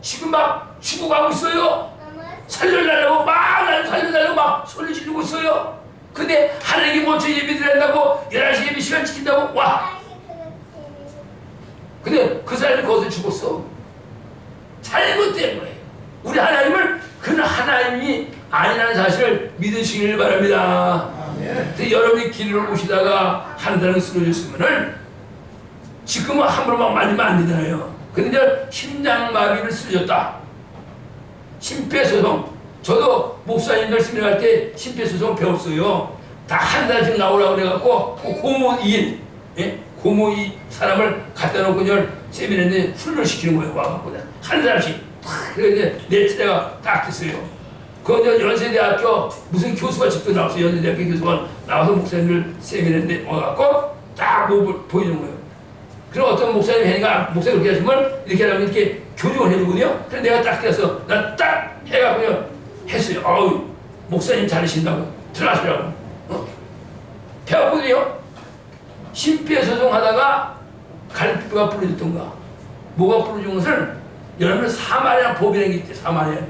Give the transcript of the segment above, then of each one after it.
지금 막 죽어가고 있어요. 살려달라고 막날 살려달라고 막 소리 지르고 있어요. 근데 하나님이 먼저 예배 드린다고 11시 예배 시간 지킨다고 와. 근데 그 사람이 거기서 죽었어. 잘못 때문에. 우리 하나님을 그는 하나님이 아니라는 사실을 믿으시길 바랍니다. 근데 여러분이 길을 오시다가 한 사람이 쓰러졌으면은 지금은 함부로 막 말리면 안 되잖아요. 근데 심장마비를 쓰러졌다. 심폐소생. 저도 목사님들 스미할 때 심폐소생 배웠어요. 다 한 달씩 나오라고 그래갖고 그 고모 2인, 예? 고모 이 사람을 갖다 놓고 이제 세미나인데 훈련 시키는 거예요. 와갖고 한 사람씩. 탁 그래서 내 차례가 딱 됐어요. 그 이제 연세대학교 무슨 교수가 직접 나왔어요. 연세대학교 교수가 나와서 목사님들 세미나인데 와갖고 딱 보이는 거예요. 그럼 어떤 목사님 해니까 목사님 그렇게 하시면 이렇게 하면 이렇게 교정을 해주거든요. 그래서 내가 딱 돼서 나 딱 해갖고 그냥 했어요. 어우 목사님 잘하신다고 들어가시라고. 어? 배웠거든요. 심폐소생하다가 갈비뼈가 부러졌던가 뭐가 부러진 것을 여러분 사마리아 법이라는 게 있대 사마리아 법.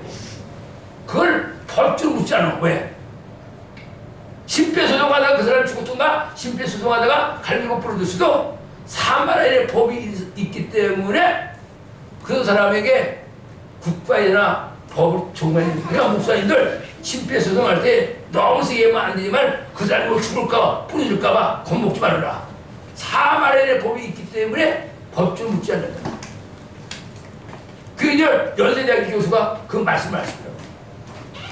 그걸 법적으로 묻지 않아. 왜? 심폐소생하다가 그 사람이 죽었던가 심폐소생하다가 갈비가 부러졌어도 사마리아의 법이 있- 있기 때문에 그 사람에게 국가에나 법을 정말 그러니까 목사님들 심폐소생할 때 너무 세게 하면 안 되지만 그 사람이 뭐 죽을까봐 부러질까봐 겁먹지 말아라. 사마리아의 법이 있기 때문에 법좀 묻지 않는다. 그 이제 연세대학교 교수가 그 말씀을 하시더라고요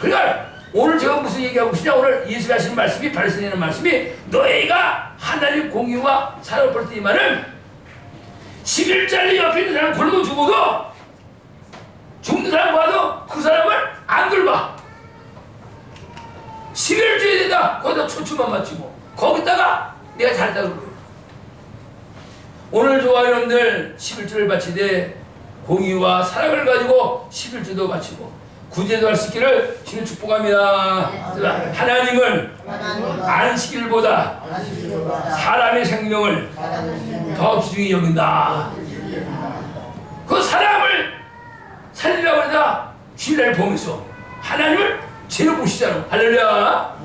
그러니까 오늘 제가 무슨 얘기하고 싶냐? 오늘 예수가 하시는 말씀이 바리새인의 말씀이 너희가 하나님 공의와 사랑을 볼 때이만은 11자리 옆에 있는 사람 굶어 죽어도 죽는 사람 봐도 그 사람을 안 돌봐 11주에 되다. 거기다 초추만 맞추고. 거기다가 내가 잘했다고 그래요 오늘 좋아 여러분들 11주를 바치되 공의와 사랑을 가지고 11주도 바치고 구제도 할 수 있기를 주님 축복합니다. 그래서 하나님은 안식일 보다 사람의 생명을 더 귀중히 여긴다. 그 사람을 살리라고 해다 주일날 보면서 하나님을 제일 보시잖아 할렐루야.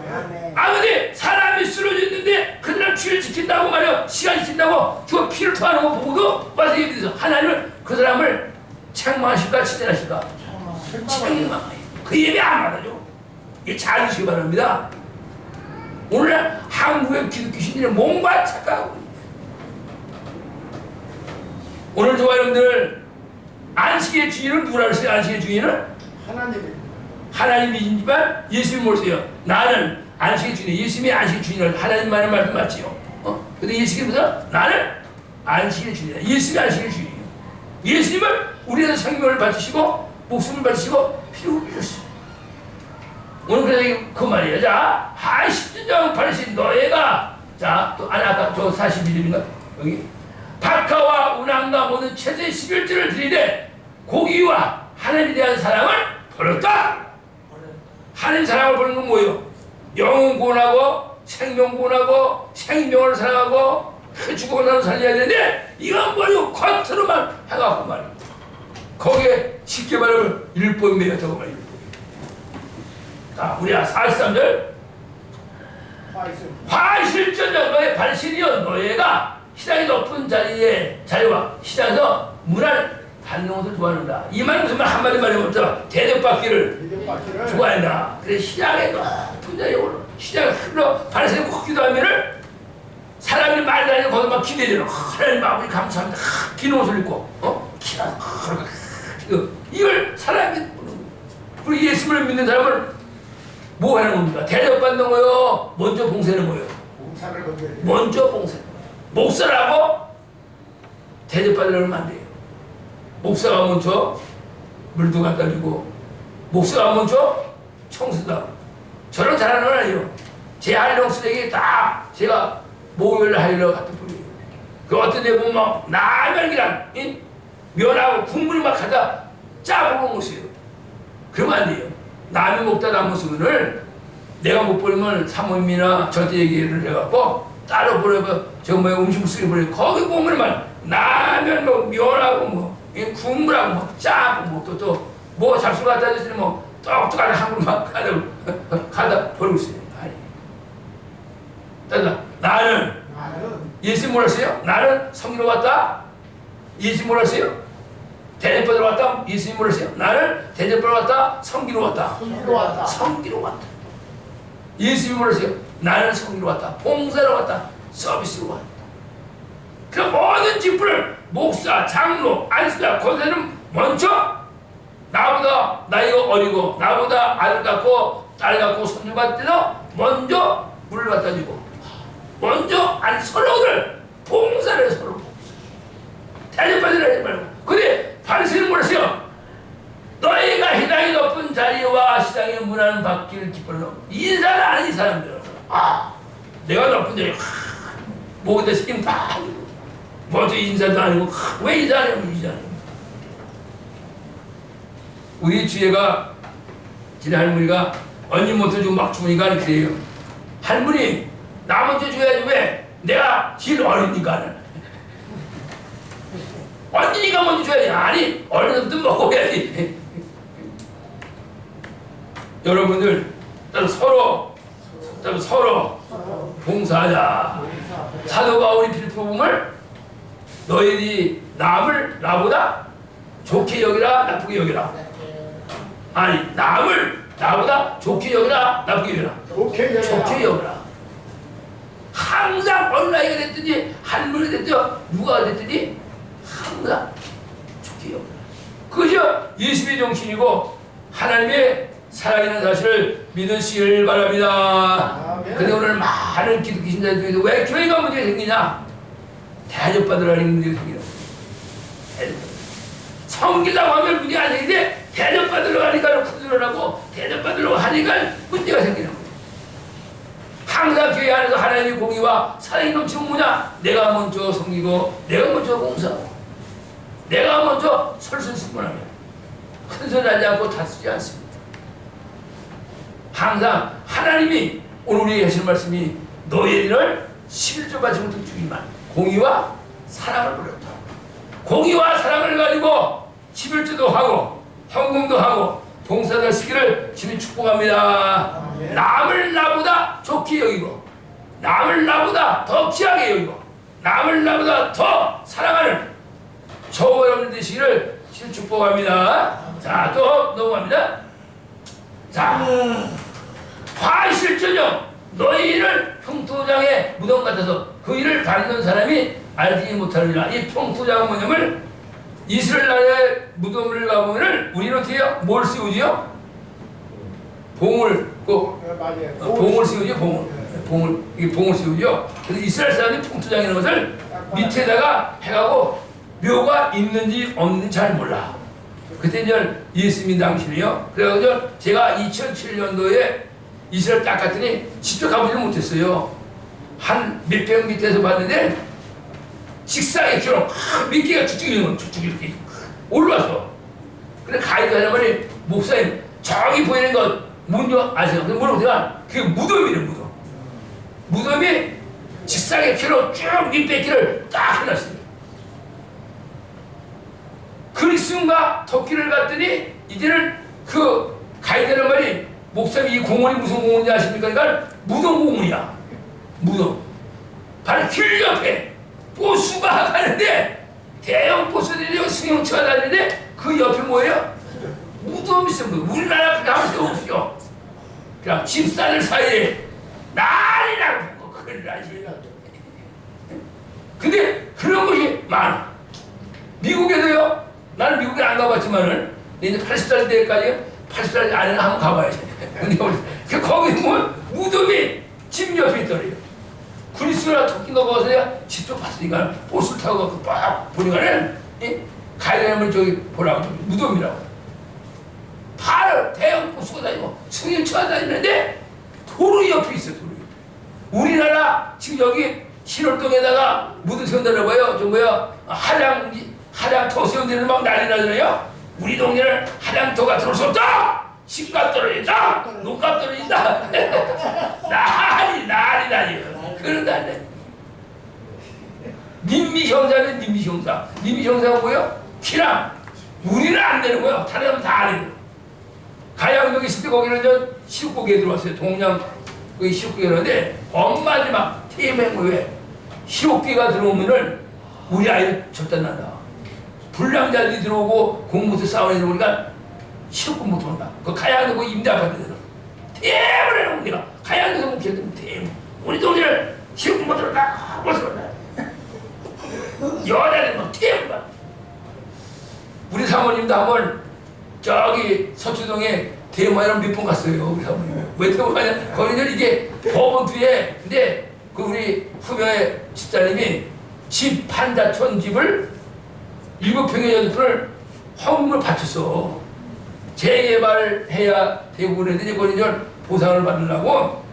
아 근데 사람이 쓰러졌는데 그들은 주일 지킨다고 말이야 시간 지킨다고 그 피를 토하는 거 보고도 와서 얘기해서 하나님을 그 사람을 책망하실까 칭찬하실까 책망 그 예배 안 받아줘 이게 잘 드시기 바랍니다 오늘 한국의 기독교 신들의 몸과 착각하고. 오늘 좋아 여러분들 안식의 주인은 누구라 그랬어요 안식의 주인은 하나님이 하나님이지만 예수님 모르세요. 나는 안식의 주인, 예수님이 안식의 주인을 하나님만의 말도 맞지요. 어? 근데 예수님보다 나는 안식의 주인이다. 예수님이 안식의 주인이에요. 예수님은 우리에서 생명을 바치시고 목숨을 바치시고 피를 흘리셨어요. 오늘 그래서 그 말이에요. 자, 하이 십진정 바리신 너희가 자, 또 아니 아까 저 41일인가 여기 박하와 운항과 모든 최대 11주를 드리되 고기와 하나님에 대한 사랑을 버렸다. 하나님 사랑을 보는 건 뭐예요? 영은 구원하고 생명 구원하고 생명을 사랑하고 그 죽어온 사람 살려야 되는데 이건 뭐예요? 겉으로만 해갖고 말이에요. 거기에 쉽게 말하면 율법이 매였다고 말이에요. 자, 우리 43절 화이승 화실전적 너의 발실이여 너희가 시장이 높은 자리에 자리와 시장에서 문을 닫는 것을 좋아한다. 이 말은 무슨 말 한마디 말이 없잖아. 대접받기를 좋아한다. 그래 시장에 높은 자리에 올라 시장에 흘러 발에서 콕 기도 하면은 사람이 말 다니는 거기 막 기대잖아. 하나님 아버지 감사합니다. 하, 긴 옷을 입고 어? 하, 이거 이걸 사람이. 그리고 예수를 믿는 사람은 뭐 하는 겁니까? 대접받는 거요. 먼저. 공사를 건드려 먼저 거예요. 목사라고 대접받으려면 안 돼요. 목사가 먼저 물도 갖다 주고 목사가 먼저 청소다. 저는 잘하는 건 아니에요. 제 할령 쓰레기 다 제가 목요일 하일러 갖다 버려요. 그 어떤 데 보면 막 라면이랑 이? 면하고 국물이 막 갖다 짜보고 먹어요. 그러면 안 돼요. 남이 먹다 남은 수분을 내가 못 버리면 사모님이나 저한테 얘기를 해갖고 따로 버려고 저 뭐야 음식 쓰레기 버려 거기 보면 막 라면 뭐 면하고 뭐이 국물하고 뭐 짜고 뭐또또 뭐 잡수 갖다 주시니 뭐 똑똑하게 한 그릇만 가다 가다 버리고 있어요. 아니. 따라 나는 예수 몰랐어요? 나는 성기로 왔다. 예수 몰랐어요? 대접받으러 왔다. 예수 몰랐어요? 나는 대접받으러 왔다. 성기로 왔다. 손으로 왔다. 성기로 왔다. 예수님 몰랐어요? 나는 성기로 왔다. 봉사로 왔다. 서비스로 왔다. 그 모든 직분을 목사, 장로, 안수자, 권사는 먼저 나보다 나이가 어리고 나보다 아들 갖고 딸 갖고 손주 갖때도 먼저 물을 갖다 주고 먼저 아니 서로들 봉사를 서로 봉사. 대접받으라 하지 말고 근데 바리새인은 몰랐어요 너희가 희당이 높은 자리와 시장의 문화는 받기를 기뻐하는 인사를 이 사람들은 아 내가 높은 자리 뭐기다 시키면 다 먼저 인사도 안 하고 왜 인사 안 하면 인사 안 하고 우리 주애가 지난 할머니가 언니 못해 주고 막 주니까 그래요. 할머니 나 먼저 줘야지. 왜? 내가 제일 어리니까는 언니가 먼저 줘야지. 아니 어른도 먹어야지. 여러분들 서로 서로 봉사하자. 사도 바울이 필포봉을 너희들이 남을 나보다 좋게 여기라 나쁘게 여기라. 아니 남을 나보다 좋게 여기라 나쁘게 여기라. 좋게 좋게. 여기라. 항상 어느 나이가 됐든지 할머니 됐든지 누가 됐든지 좋게 여기라 그것이 예수의 정신이고 하나님의 살아있는 사실을 믿으시길 바랍니다. 아멘. 근데 오늘 많은 기독교 신자 중에서 왜 교회가 문제가 생기냐? 대접받으라는 문제가 대접받으라. 성기라고 하면 문제가 안 생기는데 대접받으러 하니까 큰소리라고 대접받으러 하니까 문제가 생기는 거예요 항상 교회 안에서 하나님의 공의와 사랑이 넘치는 뭐냐 내가 먼저 섬기고 내가 먼저 봉사하고 내가 먼저 설설승문하며 큰소리 하지 않고 다투지 않습니다. 항상 하나님이 오늘 우리에게 하시는 말씀이 너희를 11조 바치고 주기만 공의와 사랑을 버렸다. 공의와 사랑을 가지고 11조도 하고 헌금도 하고 봉사도 하시기를 주님 축복합니다. 남을 나보다 좋게 여기고 남을 나보다 더 귀하게 여기고 남을 나보다 더 사랑하는 저와 여러분 되시기를 주님 축복합니다 자 또 넘어갑니다 자 과실전형 너희를 평토장의 무덤 같아서 그 일을 받는 사람이 알지 못하느니라 이 평토장은 뭐냐면 이스라엘 나라의 무덤을 가보면은 우리는 어떻게 해요? 뭘 씌우지요? 봉을 꼭. 어, 봉을 씌우죠 봉을 봉을 이게 봉을 씌우죠 근데 이스라엘 사람이 평토장이라는 것을 밑에다가 해가고 묘가 있는지 없는지 잘 몰라 그때 이제 예수 믿는 당신이요. 그래가지고 제가 2007년도에 이스라엘 딱 갔더니 직접 가보지는 못했어요. 한 몇백 밑에서 봤는데 직사의 기록 미끼가 쭉쭉 거 쭉쭉 이렇게 올라와서. 근데 가이드 하나만이 목사님 저기 보이는 것 뭔지 아세요? 뭐라고 제가 그게 무덤이래 무덤. 무덤이 직사의 키로 쭉 밑배기를 딱 해놨어요 그리스인가 터키를 갔더니 이제는 그 가이드란 말이 목사님 이 공원이 무슨 공원인지 아십니까? 그러니까 무덤 공원이야. 무덤. 바로 길 옆에 보수가 가는데 대형 보수들이 승용차가 다니는데 그 옆에 뭐예요? 무덤이 있어 뭐 우리나라 그렇게 하면 없죠 그냥 집사들 사이에 난리 나고 큰일 나지. 근데 그런 것이 많아. 미국에도요 나는 미국에 안 가봤지만은 이제 80살 때까지 80살 안에는 한번 가봐야지. 근데 그 거기 보면 무덤이 집 옆에 있더래요. 그리스나 토끼 넘어가서 내가 직접 봤으니까 보스를 타고 가서 빡 보니까는 이 가이드라면 저기 보라고 무덤이라고. 바로 대형 보스가 다니고 승용차가 다니는데 도로 옆에 있어 도로 옆에. 우리나라 지금 여기 신월동에다가 무덤 세운다는 거예요. 저 뭐야? 하량 하량토 세운다는 막 난리 나잖아요 우리 동네는 하량토가 들어올 수 없다 집값 떨어진다 농값 떨어진다 난리 난리 난리 그런다 안 돼. 님미 형사는 님미 형사. 님미 형사가 뭐요? 키랑 우리는 안 되는 거야. 다른 사람 다안 해요. 가양동에 있을 때 거기는 저 시국국에 들어왔어요. 동양 그 들어왔는데 엄마들이 막 태맹고에 시국국가 들어오면은 우리 아이를 절단 난다. 불량자들이 들어오고 공무서 싸우는 애들 우리가 시국국 못 들어온다. 그 가양동 그 임대 아파트들은 대문에 우리가 못 키웠던 대문. 우리 동네를 시국국 못 들어온다. 못 들어온다. 여자들 막 태문다. 우리 사모님도 한번 저기 서초동에 대모이랑 몇번 갔어요 우리 사모님 왜 대모 가냐 거기는 이게 법원 뒤에 근데 그 우리 후배의 집사님이 집 판다촌 집을 일곱 평의 연수를 헌금을 바쳤어 재개발해야 이제 거기 이제 보상을 받으려고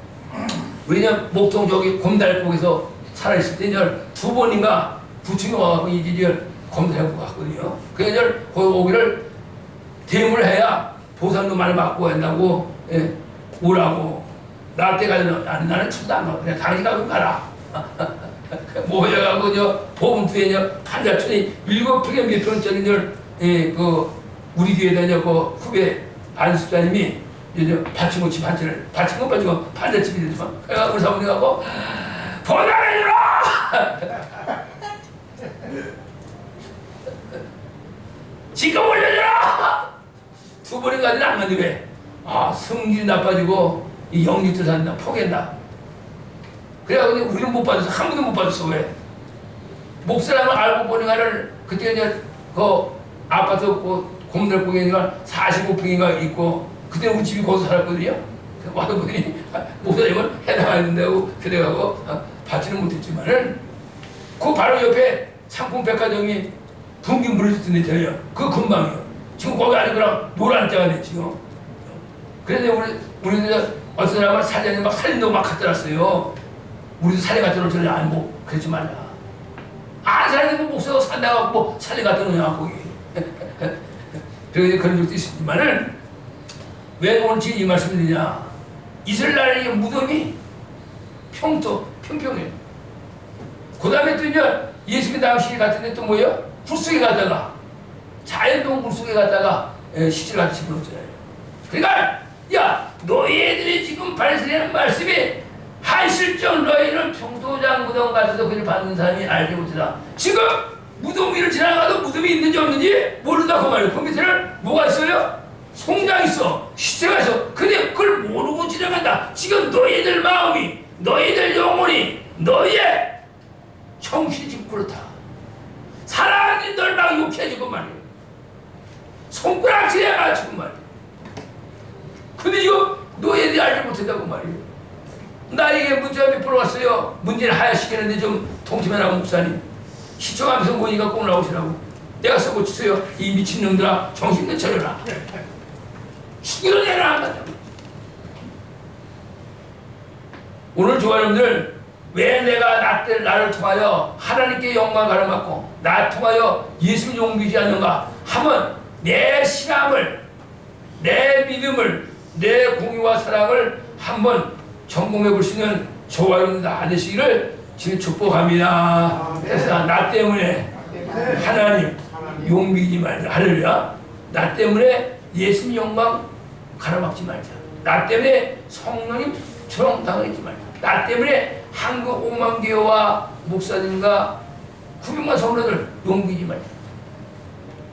이제 목동 저기 곰달국에서 살아있을 때 이제 두 번인가 부친이 와갖고 이제 검사하고 갔거든요 그래서 이제 거기를 대물을 해야 보상도 많이 받고 한다고 예, 오라고 나 때까지는 아니 나는 안 가. 그냥 당신가 좀 가라. 모여가고 저 보험투에 저 판자촌이 일곱 평에 몇 평짜리 저 예, 그 우리 뒤에다 저그 후배 안수자님이 이제 받침고치 판자를 받침고 빠지고 판자집이 되지만 그래가 우리 사모님하고 보상해주라. 지금 올려주라. 두 번인 가지는 안 가는데 왜? 아 성질이 나빠지고 이 영리도 산다 포기한다. 그래가지고 우리는 못 받았어 한 번도 못 받았어 왜? 목사람을 알고 보니까를 그때 이제 그 아파트 그 곰들공이니까 45평인가 있고 그때 우리 집이 거기서 살았거든요. 와서 보더니 목사님은 해당하는다고 그래가고 아, 받지는 못했지만은 그 바로 옆에 상품 백화점이 분기 물을 쓰는 데 있잖아요. 그 근방이요. 지금 거기 그냥 노란 자가 됐지요. 그래서 우리 우리는 어떤 사람은 살려니 막 살린다고 막 갖다 놨어요. 우리도 갖다 놓을 줄은 안고 그러지 말라. 안 살리는 목사가 산다고 뭐 살려 갖다 놓냐 거기. 그런 적도 있지만은 왜 오늘 지금 이 말씀을 드리냐? 이슬날의 무덤이 평토 평평해요. 그 다음에 또 이제 예수님 당시 같은데 또 뭐예요? 굴속에 갔다가 자연동 굴속에 갔다가 에, 시체를 같이 집어넣었잖아요. 그러니까 야 너희들이 지금 발생하는 말씀이 한실적 너희는 평도장 무덤 가서도 그를 받는 사람이 알지 못하다. 지금 무덤 위를 지나가도 무덤이 있는지 없는지 모른다 그 말이에요. 그 밑에는 뭐가 있어요? 송장 있어 시체가 있어 근데 그걸 모르고 지나간다 지금 너희들 마음이 너희들 영혼이 너희의 정신이 지금 그렇다 사랑하는 널 막 욕해주고 말이에요 손가락질해 가 지금 말이에요 근데 이거 너희들이 알지 못한다고 말이에요 나에게 문자 몇번 왔어요. 문제를 하야시키는데 좀 통치해라 목사님. 시청하면서 모니까 꼭 나오시라고. 내가 쓰고 치세요. 이 미친놈들아 정신 좀 차려라. 죽이러 내라 오늘 좋아하는들 왜 내가 나 때, 나를 통하여 하나님께 영광 가름받고 나 통하여 예수를 용비지 않는가? 하면 내 신앙을 내 믿음을 내 공의와 사랑을 한번 점검해 볼 수 있는 좋아요는 다 되시기를 지금 축복합니다. 그래서 나 때문에 하나님 용비지 말자. 할렐루야. 나 때문에 예수님 영광 가로막지 말자. 나 때문에 성령님 조롱당하지 말자. 나 때문에 한국 오만교와 목사님과 구명만 성도들 용기지 말자.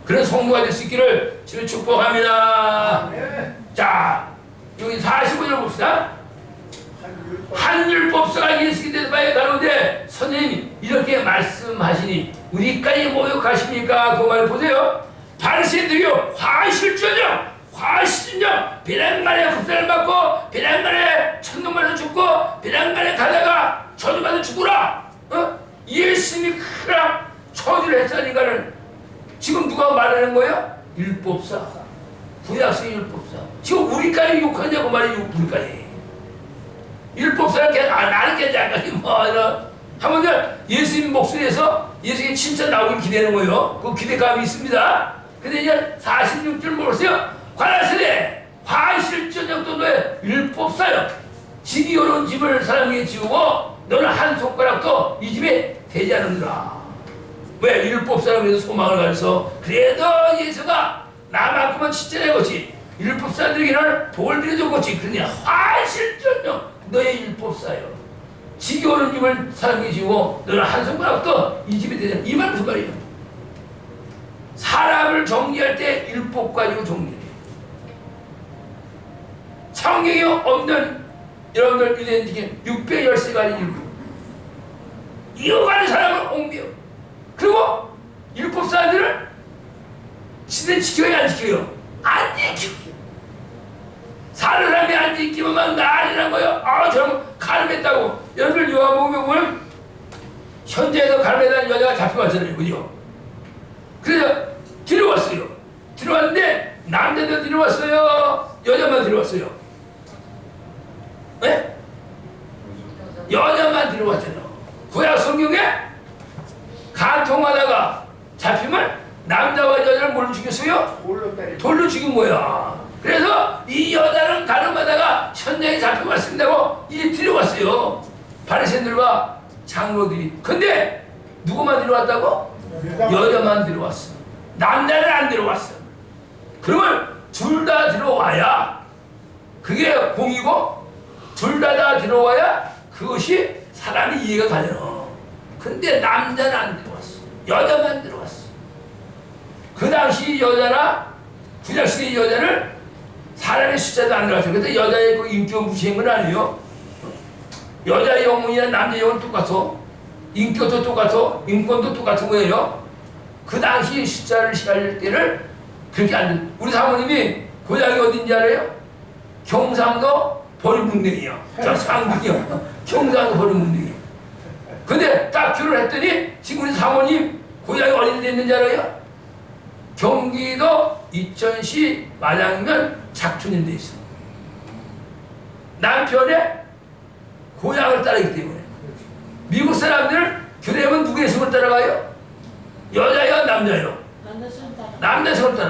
그런 성도가 될 수 있기를 주를 축복합니다. 자, 여기 45절 봅시다. 한율법사가 예수께서 바에 가로되 선생님 이렇게 말씀하시니 우리까지 모욕하십니까? 그 말 보세요. 바리새인들이요 화실전형 화실전형 비난간에 급살을 받고 비난간에 천둥만에 죽고 비난간에 가다가 저주받아 죽으라. 어? 예수님이 크라 처지를 했으니까는 지금 누가 말하는 거예요? 율법사 구약성 율법사 지금 우리까지 욕하냐고 말이에요 우리까지 율법사는 걔, 아, 나는 괜찮까지 뭐, 이런. 한번 예수님 목소리에서 예수님 칭찬 나오길 기대는 거예요. 그 기대감이 있습니다. 근데 이제 46절 모르세요? 관할세대, 화실전형도 너의 율법사요. 집이 오는 집을 사람에게 지우고 너는 한 손가락도 이 집에 되지 않는다. 왜 율법사람에서 소망을 가져서 그래도 예수가 나만큼은 진짜내 것이 율법사들에게는 드려준 것이 그러니 화실전요 너의 율법사요. 지겨우는 집을 사람 계시고 너는 한성문학도 이 집이 되냐 이말 무슨 말이에요 사람을 정리할 때 율법 가지고 정리해요 성경이 없는 여러분들 유대인 중에 613가지 율법 이거 가는 사람을 옮겨. 그리고 율법사들을 지들 지켜요 안 지켜요? 안 지켜 사람이 안 지키면 거예요 아 저런 가름했다고 여러분들 요한복음에 보면 현재에서 가름했다는 여자가 잡혀왔잖아요 그죠? 그래서 들어왔어요 들어왔는데 남자도 들어왔어요 여자만 들어왔어요 네? 여자만 들어왔잖아요 구약 성경에 간통하다가 잡히면 남자와 여자를 뭘로 죽였어요? 돌로 죽인 거야. 그래서 이 여자는 가늠하다가 현장에 잡혀갔습니다고 이제 들어왔어요. 바리새인들과 장로들이. 근데 누구만 들어왔다고? 여자만 들어왔어. 남자는 안 들어왔어. 그러면 둘 다 들어와야 그게 공이고 둘 다 다 들어와야 그것이 사람이 이해가 가잖아. 근데 남자는 안 들어왔어. 여자만 들어왔어. 그 당시 여자나 구약시대 여자를 사람의 숫자도 안 들어갔어요. 그때 여자의 그 인격 무시한 건 아니에요. 여자의 영혼이나 남자의 영혼 똑같아. 인격도 똑같아. 인권도 똑같은 거예요. 그 당시 숫자를 시할 때를 그렇게 안 돼. 우리 사모님이 고향이 어딘지 알아요? 경상도 보리문댕이요. 저 상군이요. 경상도 보리문댕이. 근데 딱 결혼했더니 지금 우리 사모님 고향이 어디 됐는지 알아요? 경기도 이천시 마장면 작촌인 데 있어. 남편의 고향을 따르기 때문에. 미국 사람들 결혼하면 누구의 성을 따라가요? 여자요, 남자요? 남자 성을 따라.